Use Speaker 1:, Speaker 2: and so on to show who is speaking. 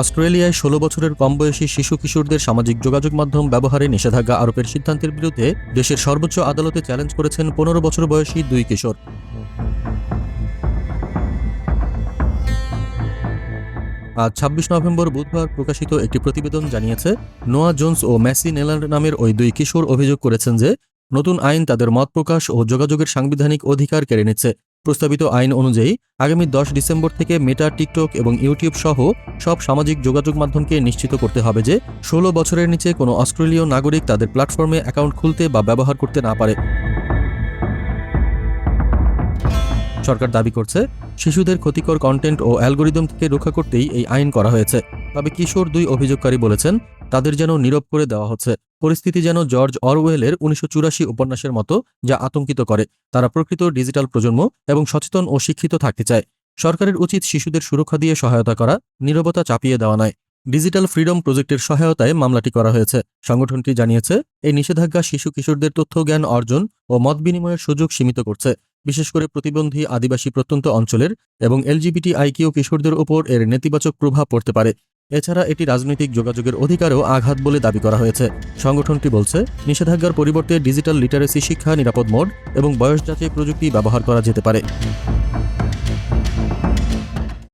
Speaker 1: অস্ট্রেলিয়ায় ষোলো বছরের কম বয়সী শিশু কিশোরদের সামাজিক যোগাযোগ মাধ্যম ব্যবহারে নিষেধাজ্ঞা আরোপের সিদ্ধান্তের বিরুদ্ধে দেশের সর্বোচ্চ আদালতে চ্যালেঞ্জ করেছেন পনেরো বছর বয়সী দুই কিশোর। আজ ছাব্বিশ নভেম্বর বুধবার প্রকাশিত একটি প্রতিবেদন জানিয়েছে, নোয়া জোন্স ও ম্যাসি নেলান্ড নামের ওই দুই কিশোর অভিযোগ করেছেন যে, নতুন আইন তাদের মত প্রকাশ ও যোগাযোগের সাংবিধানিক অধিকার কেড়ে নিচ্ছে। প্রস্তাবিত আইন অনুযায়ী আগামী দশ ডিসেম্বর থেকে মেটা টিকটক এবং ইউটিউব সহ সব সামাজিক যোগাযোগ মাধ্যমকে নিশ্চিত করতে হবে যে ষোলো বছরের নিচে কোনো অস্ট্রেলীয় নাগরিক তাদের প্ল্যাটফর্মে অ্যাকাউন্ট খুলতে বা ব্যবহার করতে না পারে। সরকার দাবি করছে, শিশুদের ক্ষতিকর কন্টেন্ট ও অ্যালগোরিদম থেকে রক্ষা করতেই এই আইন করা হয়েছে। তবে কিশোর দুই অভিযোগকারী বলেছেন, তাদের যেন নীরব করে দেওয়া হচ্ছে। পরিস্থিতি যেন জর্জ অরওয়েলের উনিশশো চুরাশি উপন্যাসের মতো, যা আতঙ্কিত করে। তারা প্রকৃত ডিজিটাল প্রজন্ম এবং সচেতন ও শিক্ষিত থাকতে চায়। সরকারের উচিত শিশুদের সুরক্ষা দিয়ে সহায়তা করা, নীরবতা চাপিয়ে দেওয়া নয়। ডিজিটাল ফ্রিডম প্রজেক্টের সহায়তায় মামলাটি করা হয়েছে। সংগঠনটি জানিয়েছে, এই নিষেধাজ্ঞা শিশু কিশোরদের তথ্য, জ্ঞান অর্জন ও মত বিনিময়ের সুযোগ সীমিত করছে। বিশেষ করে প্রতিবন্ধী আদিবাসী প্রত্যন্ত অঞ্চলের এবং এলজিবিটি আইকিউ কিশোরদের ওপর এর নেতিবাচক প্রভাব পড়তে পারে। এছাড়া এটি রাজনৈতিক যোগাযোগের অধিকারেও আঘাত বলে দাবি করা হয়েছে। সংগঠনটি বলছে, নিষেধাজ্ঞার পরিবর্তে ডিজিটাল লিটারেসি শিক্ষা, নিরাপদ মোড এবং বয়স যাচাই প্রযুক্তি ব্যবহার করা যেতে পারে।